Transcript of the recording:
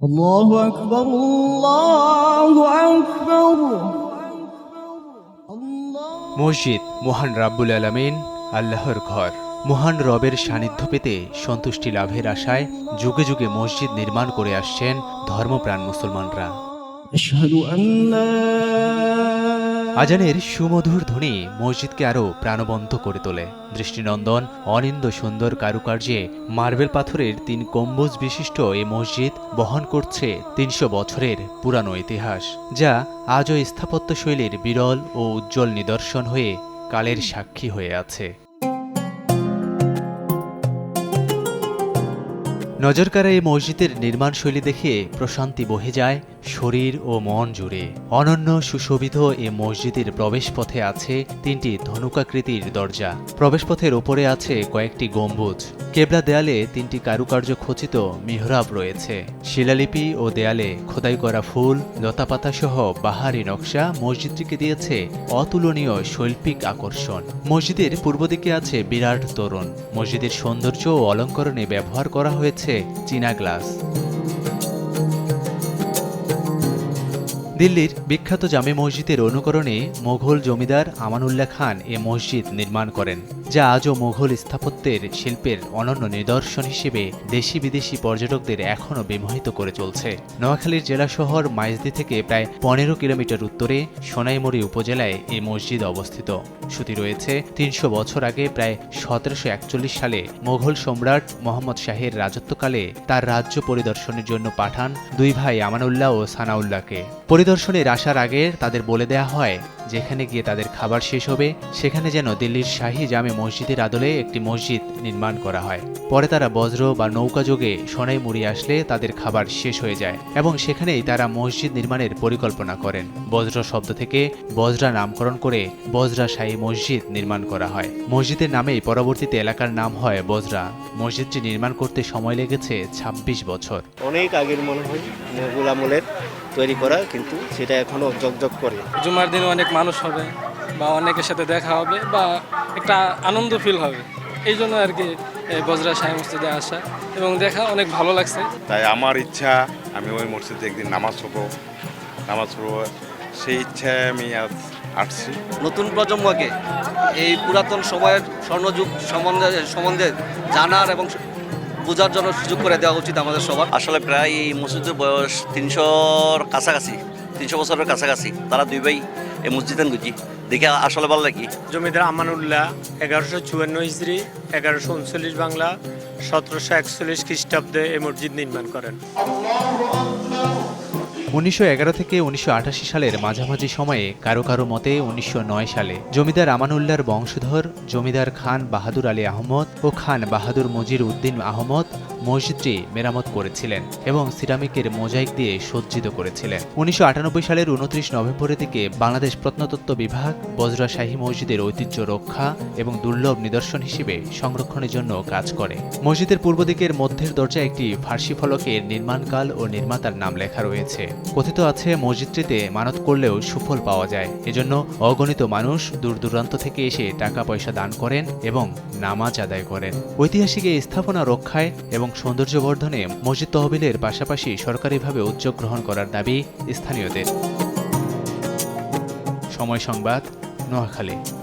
الله أكبر الله أكبر الله মসজিদ মহান রাব্বুল আলামিন আল্লাহর ঘর মহান রবের সান্নিধ্য পেতে সন্তুষ্টি লাভের আশায় যুগে যুগে মসজিদ নির্মাণ করে আসছেন ধর্মপ্রাণ মুসলমানরা أشهد أن لا আজানের সুমধুর ধ্বনি মসজিদকে আরও প্রাণবন্ত করে তোলে। দৃষ্টিনন্দন, অনিন্দ সুন্দর কারুকার্যে মার্বেল পাথরের তিন গম্বুজ বিশিষ্ট এই মসজিদ বহন করছে তিনশো বছরের পুরানো ইতিহাস, যা আজও স্থাপত্যশৈলীর বিরল ও উজ্জ্বল নিদর্শন হয়ে কালের সাক্ষী হয়ে আছে। নজরকাড়া এই মসজিদের নির্মাণশৈলী দেখে প্রশান্তি বহে যায় শরীর ও মন জুড়ে অনন্য সুশোভিত এ মসজিদের প্রবেশপথে আছে তিনটি ধনুকাকৃতির দরজা। প্রবেশপথের ওপরে আছে কয়েকটি গম্বুজ। কেবলা দেয়ালে তিনটি কারুকার্য খচিত মিহরাব রয়েছে। শিলালিপি ও দেয়ালে খোদাই করা ফুল, লতাপাতা সহ বাহারি নকশা মসজিদটিকে দিয়েছে অতুলনীয় শৈল্পিক আকর্ষণ। মসজিদের পূর্ব দিকে আছে বিরাট তোরণ। মসজিদের সৌন্দর্য ও অলঙ্করণে ব্যবহার করা হয়েছে চীনা গ্লাস। দিল্লির বিখ্যাত জামে মসজিদের অনুকরণে মোঘল জমিদার আমানুল্লাহ খান এ মসজিদ নির্মাণ করেন, যা আজও মোঘল স্থাপত্যের শিল্পের অনন্য নিদর্শন হিসেবে দেশি বিদেশি পর্যটকদের এখনও বিমোহিত করে চলছে। নোয়াখালীর জেলা শহর মাইজদি থেকে প্রায় পনেরো কিলোমিটার উত্তরে সোনাইমুড়ি উপজেলায় এই মসজিদ অবস্থিত। শ্রুতি রয়েছে তিনশো বছর আগে প্রায় সতেরোশো একচল্লিশ সালে মোঘল সম্রাট মোহাম্মদ শাহের রাজত্বকালে তার রাজ্য পরিদর্শনের জন্য পাঠান দুই ভাই আমানুল্লাহ ও সানাউল্লাহকে। পরিদর্শনের আসার আগে তাদের বলে দেয়া হয়, যেখানে গিয়ে তাদের খাবার শেষ হবে, সেখানে যেন দিল্লির শাহী জামে মসজিদের আদলে একটি মসজিদ নির্মাণ করা হয়। পরে তারা বজ্র বা নৌকা যোগে সোনাই মুড়ি আসলে তাদের খাবার শেষ হয়ে যায় এবং সেখানেই তারা মসজিদ নির্মাণের পরিকল্পনা করেন। বজ্র শব্দ থেকে বজরা নামকরণ করে বজরা শাহী মসজিদ নির্মাণ করা হয়। মসজিদের নামেই পরবর্তীতে এলাকার নাম হয় বজরা। মসজিদটি নির্মাণ করতে সময় লেগেছে ২৬ বছর। অনেক আগের মনে হয় তৈরি করা কিন্তু সেটা এখনও জগজগ করে। জুমার দিনে অনেক মানুষ হবে বা অনেকের সাথে দেখা হবে বা একটা আনন্দ ফিল হবে। এই জন্য আর কি বজরা সাই মসজিদে আসা এবং দেখা অনেক ভালো লাগছে। তাই আমার ইচ্ছা আমি ওই মসজিদে একদিন নামাজ পড়ব। নামাজ পড়ব সেই ইচ্ছায় আমি আজ আসছি। নতুন প্রজন্মকে এই পুরাতন সময়ের স্বর্ণযুগ সম্বন্ধে সম্বন্ধে জানার এবং বোঝার জন্য সুযোগ করে দেওয়া উচিত আমাদের সবার। আসলে প্রায় এই মসজিদের বয়স তিনশোর কাছাকাছি তিনশো বছরের কাছাকাছি। তারা দুই ভাই এই মসজিদের গুজি। দেখে আসলে ভালো লাগে। জমিদার আমানুল্লাহ এগারোশো চুয়ান্ন ইসরি এগারোশো উনচল্লিশ বাংলা সতেরোশো একচল্লিশ খ্রিস্টাব্দে এই মসজিদ নির্মাণ করেন। উনিশশো এগারো থেকে উনিশশো আঠাশি সালের মাঝামাঝি সময়ে কারও কারও মতে উনিশশো নয় সালে জমিদার আমানুল্লাহর বংশধর, জমিদার খান বাহাদুর আলী আহমদ ও খান বাহাদুর মজির উদ্দিন আহমদ মসজিদটি মেরামত করেছিলেন এবং সিরামিকের মোজাইক দিয়ে সজ্জিত করেছিলেন। উনিশশো আটানব্বই সালের উনত্রিশ নভেম্বরের দিকে বাংলাদেশ প্রত্নতত্ত্ব বিভাগ, বজরা শাহী মসজিদের ঐতিহ্য রক্ষা এবং দুর্লভ নিদর্শন হিসেবে সংরক্ষণের জন্য কাজ করে। মসজিদের পূর্ব দিকের মধ্যের দরজায় একটি ফার্সি ফলকের নির্মাণকাল ও নির্মাতার নাম লেখা রয়েছে। কথিত আছে, মসজিদটিতে মানত করলেও সুফল পাওয়া যায়। এজন্য অগণিত মানুষ দূর দূরান্ত থেকে এসে টাকা পয়সা দান করেন এবং নামাজ আদায় করেন। ঐতিহাসিক এই স্থাপনা রক্ষায় এবং সৌন্দর্য বর্ধনে মসজিদ তহবিলের পাশাপাশি সরকারিভাবে উদ্যোগ গ্রহণ করার দাবি স্থানীয়দের। সময় সংবাদ নোয়াখালী।